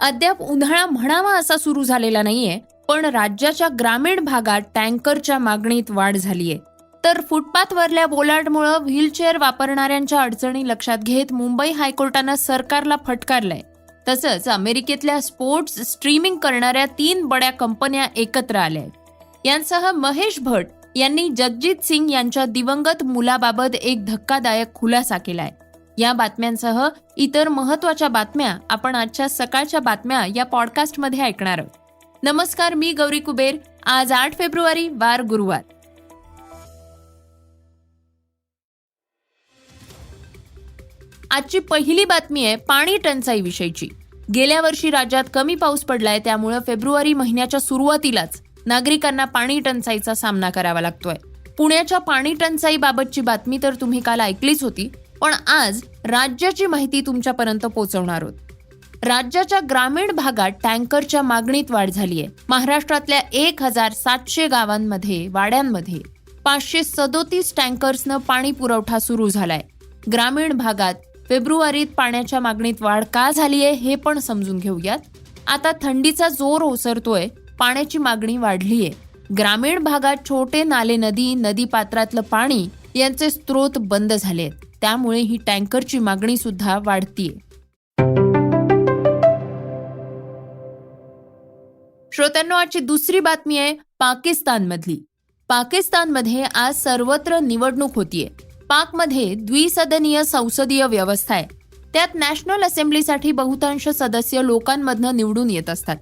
अद्याप उन्हाळा म्हणावा असा सुरू झालेला नाहीये पण राज्याच्या ग्रामीण भागात टँकरच्या मागणीत वाढ झालीय. तर फुटपाथवरल्या बोलाटमुळं व्हीलचेअर वापरणाऱ्यांच्या अडचणी लक्षात घेत मुंबई हायकोर्टानं सरकारला फटकारलंय. तसंच अमेरिकेतल्या स्पोर्ट्स स्ट्रीमिंग करणाऱ्या तीन बड्या कंपन्या एकत्र आल्या आहेत यांसह महेश भट यांनी जगजित सिंग यांच्या दिवंगत मुलाबाबत एक धक्कादायक खुलासा केलाय. या बातम्यांसह इतर महत्त्वाच्या बातम्या आपण आजच्या सकाळच्या बातम्या या पॉडकास्टमध्ये ऐकणार आहोत. नमस्कार मी गौरी कुबेर. आज आठ फेब्रुवारी वार गुरुवार. आजची पहिली बातमी आहे पाणी टंचाई विषयीची गेल्या वर्षी राज्यात कमी पाऊस पडलाय त्यामुळे फेब्रुवारी महिन्याच्या सुरुवातीलाच नागरिकांना पाणी टंचाईचा सामना करावा लागतोय. पुण्याच्या पाणी टंचाईबाबतची बातमी तर तुम्ही काल ऐकलीच होती पण आज राज्याची माहिती तुमच्यापर्यंत पोहोचवणार आहोत. राज्याच्या ग्रामीण भागात टँकरच्या मागणीत वाढ झाली आहे महाराष्ट्रातल्या एक हजार सातशे गावांमध्ये वाड्यांमध्ये पाचशे सदोतीस टँकर्सनं पाणी पुरवठा सुरू झालाय. ग्रामीण भागात फेब्रुवारीत पाण्याच्या मागणीत वाढ का झाली आहे हे पण समजून घेऊयात. आता थंडीचा जोर ओसरतोय पाण्याची मागणी वाढलीय. ग्रामीण भागात छोटे नाले नदी नदी पात्रातलं पाणी यांचे स्रोत बंद झाले आहेत त्यामुळे ही टँकरची मागणी सुद्धा वाढतीये. श्रोत्यांनो आजची दुसरी बातमी आहे पाकिस्तानमधली. पाकिस्तानमध्ये आज सर्वत्र निवडणूक होतीये. पाकमध्ये द्विसदनीय संसदीय व्यवस्था आहे. त्यात नॅशनल असेंब्लीसाठी बहुतांश सदस्य लोकांमधनं निवडून येत असतात.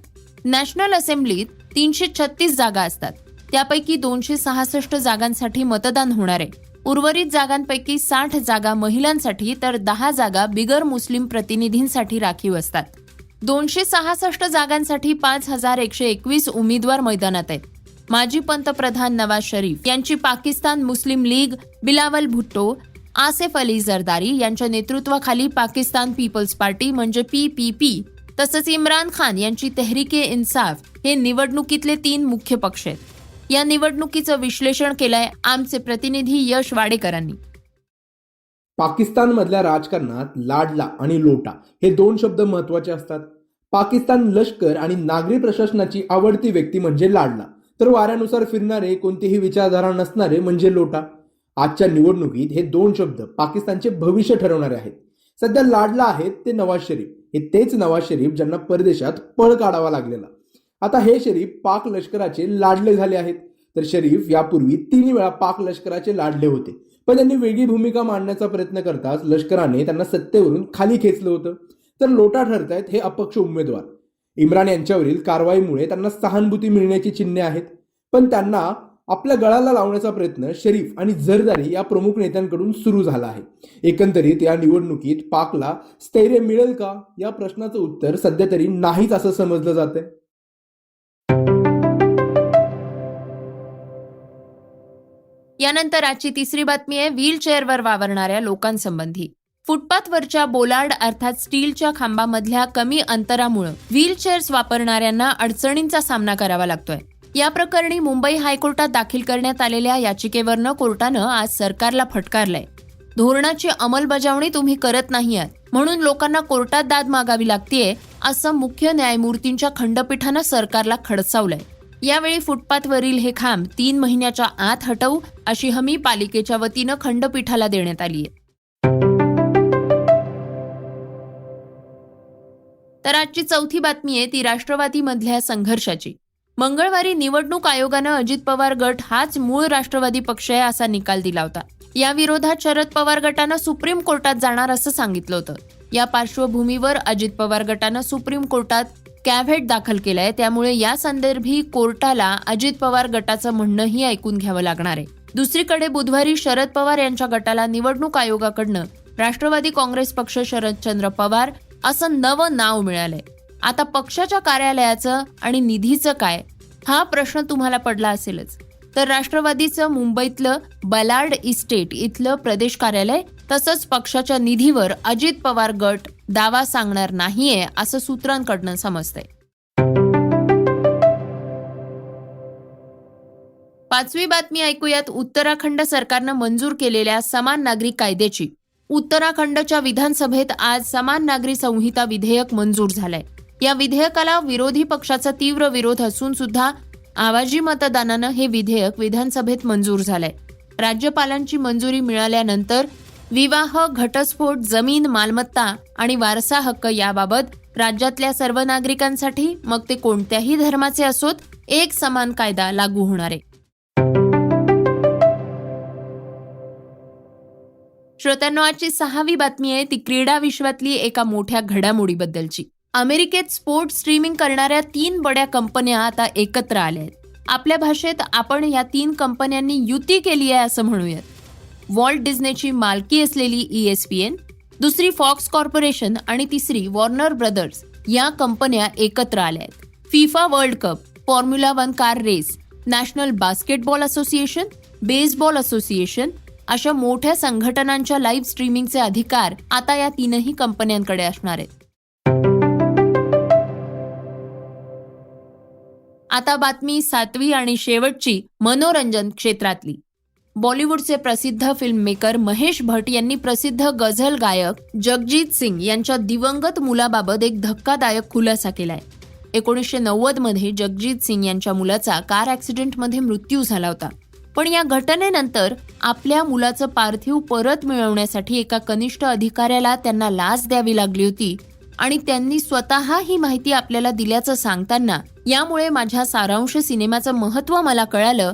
नॅशनल असेंब्लीत तीनशे छत्तीस जागा असतात. त्यापैकी दोनशे सहासष्ट जागांसाठी मतदान होणार आहे. उर्वरित जागांपैकी साठ जागा महिलांसाठी तर दहा जागा बिगर मुस्लिम प्रतिनिधींसाठी राखीव असतात. दोनशे सहासष्ट जागांसाठी पाच हजार एकशे एकवीस उमेदवार मैदानात आहेत. माजी पंतप्रधान नवाज शरीफ यांची पाकिस्तान मुस्लिम लीग बिलावल भुट्टो आसेफ अली जरदारी यांच्या नेतृत्वाखाली पाकिस्तान पीपल्स पार्टी म्हणजे पी पी पी तसंच इम्रान खान यांची तेहरिके इन्साफ हे निवडणुकीतले तीन मुख्य पक्ष आहेत. या निवडणुकीचं विश्लेषण केलंय आमचे प्रतिनिधी यश वाडेकरांनी. पाकिस्तानमधल्या राजकारणात लाडला आणि लोटा हे दोन शब्द महत्त्वाचे असतात. पाकिस्तान लष्कर आणि नागरी प्रशासनाची आवडती व्यक्ती म्हणजे लाडला. तर वाऱ्यानुसार फिरणारे कोणतीही विचारधारा नसणारे म्हणजे लोटा. आजच्या निवडणुकीत हे दोन शब्द पाकिस्तानचे भविष्य ठरवणारे आहेत. सध्या लाडला आहेत ते नवाज शरीफ. हे तेच नवाज शरीफ ज्यांना परदेशात पळ काढावा लागलेला. आता हे शरीफ पाक लष्कराचे लाडले झाले आहेत. तर शरीफ यापूर्वी तीन वेळा पाक लष्कराचे लाडले होते. पण त्यांनी वेगळी भूमिका मांडण्याचा प्रयत्न करताच लष्कराने त्यांना सत्तेवरून खाली खेचलं होतं. तर लोटा ठरतायत हे अपक्ष उमेदवार. इम्रान यांच्यावरील कारवाईमुळे त्यांना सहानुभूती मिळण्याची चिन्हे आहेत. पण त्यांना आपल्या गळाला लावण्याचा प्रयत्न शरीफ आणि झरदारी या प्रमुख नेत्यांकडून सुरू झाला आहे. एकंदरीत या निवडणुकीत पाकला स्थैर्य मिळेल का? या प्रश्नाचं उत्तर सध्या तरी नाहीच असं समजलं जातंय. यानंतर आजची तिसरी बातमी आहे व्हीलचेअरवर वावरणाऱ्या लोकांसंबंधी. फुटपाथवरच्या बोलार्ड अर्थात स्टीलच्या खांबामधल्या कमी अंतरामुळे व्हीलचेअर्स वापरणाऱ्यांना अडचणींचा सामना करावा लागतोय. या प्रकरणी मुंबई हायकोर्टात दाखल करण्यात आलेल्या याचिकेवरनं कोर्टानं आज सरकारला फटकारलंय. धोरणाची अंमलबजावणी तुम्ही करत नाही आहात म्हणून लोकांना कोर्टात दाद मागावी लागतीये असं मुख्य न्यायमूर्तींच्या खंडपीठानं सरकारला खडसावलंय. यावेळी फुटपाथवरील हे खांब तीन महिन्याच्या आत हटवू अशी हमी पालिकेच्या वतीनं खंडपीठाला देण्यात आली आहे तर आजची चौथी बातमी आहे ती राष्ट्रवादीमधल्या संघर्षाची. मंगळवारी निवडणूक आयोगानं अजित पवार गट हाच मूळ राष्ट्रवादी पक्ष आहे असा निकाल दिला होता. या विरोधात शरद पवार गटानं सुप्रीम कोर्टात जाणार असं सांगितलं होतं. या पार्श्वभूमीवर अजित पवार गटानं सुप्रीम कोर्टात कॅव्हेट दाखल केलाय. त्यामुळे या संदर्भी कोर्टाला अजित पवार गटाचं म्हणणंही ऐकून घ्यावं लागणार आहे. दुसरीकडे बुधवारी शरद पवार यांच्या गटाला निवडणूक आयोगाकडनं राष्ट्रवादी काँग्रेस पक्ष शरदचंद्र पवार असं नवं नाव मिळालंय. आता पक्षाच्या कार्यालयाचं आणि निधीचं काय? हा प्रश्न तुम्हाला पडला असेलच. तर राष्ट्रवादीचं मुंबईतलं बलार्ड इस्टेट इथलं प्रदेश कार्यालय तसंच पक्षाच्या निधीवर अजित पवार गट दावा सांगणार नाहीये असं सूत्रांकडनं समजतंय. पाचवी बातमी ऐकूयात. उत्तराखंड सरकारनं मंजूर केलेल्या समान नागरिक कायद्याची. उत्तराखंडच्या विधानसभेत आज समान नागरी संहिता विधेयक मंजूर झालंय. या विधेयकाला विरोधी पक्षाचा तीव्र विरोध असून सुद्धा आवाजी मतदानानं हे विधेयक विधानसभेत मंजूर झालंय. राज्यपालांची मंजुरी मिळाल्यानंतर विवाह घटस्फोट जमीन मालमत्ता आणि वारसा हक्क याबाबत राज्यातल्या सर्व नागरिकांसाठी मग ते कोणत्याही धर्माचे असोत एक समान कायदा लागू होणार आहे. श्रोत्यांनो आजची सहावी बातमी आहे ती क्रीडा विश्वातली एका मोठ्या घडामोडीबद्दलची. अमेरिकेत स्पोर्ट स्ट्रीमिंग करणाऱ्या तीन बड्या कंपन्या आता एकत्र आल्या आहेत. आपल्या भाषेत आपण या तीन कंपन्यांनी युती केली आहे असं म्हणूयात. वॉल्ट डिझनेची मालकी असलेली ESPN E S P N दुसरी फॉक्स कॉर्पोरेशन आणि तिसरी वॉर्नर ब्रदर्स या कंपन्या एकत्र आल्या आहेत FIFA World Cup Formula One car race National Basketball Association baseball association अशा मोठ्या संघटनांच्या लाईव्ह स्ट्रीमिंगचे अधिकार आता या तीनही कंपन्यांकडे असणार आहेत. आता बातमी सातवी आणि शेवटची मनोरंजन क्षेत्रातली. बॉलिवूडचे प्रसिद्ध फिल्म मेकर महेश भट यांनी प्रसिद्ध गझल गायक जगजीत सिंग यांच्या दिवंगत मुलाबाबत एक धक्कादायक खुलासा केलाय. एकोणीसशे नव्वदमध्ये जगजीत सिंग यांच्या मुलाचा कार ऍक्सिडेंटमध्ये मृत्यू झाला होता. पण या घटनेनंतर आपल्या मुलाचं पार्थिव परत मिळवण्यासाठी एका कनिष्ठ अधिकाऱ्याला त्यांना लाच द्यावी लागली होती आणि त्यांनी स्वतः ही माहिती आपल्याला दिल्याचं सांगताना यामुळे माझ्या सारांश सिनेमाचं महत्त्व मला कळालं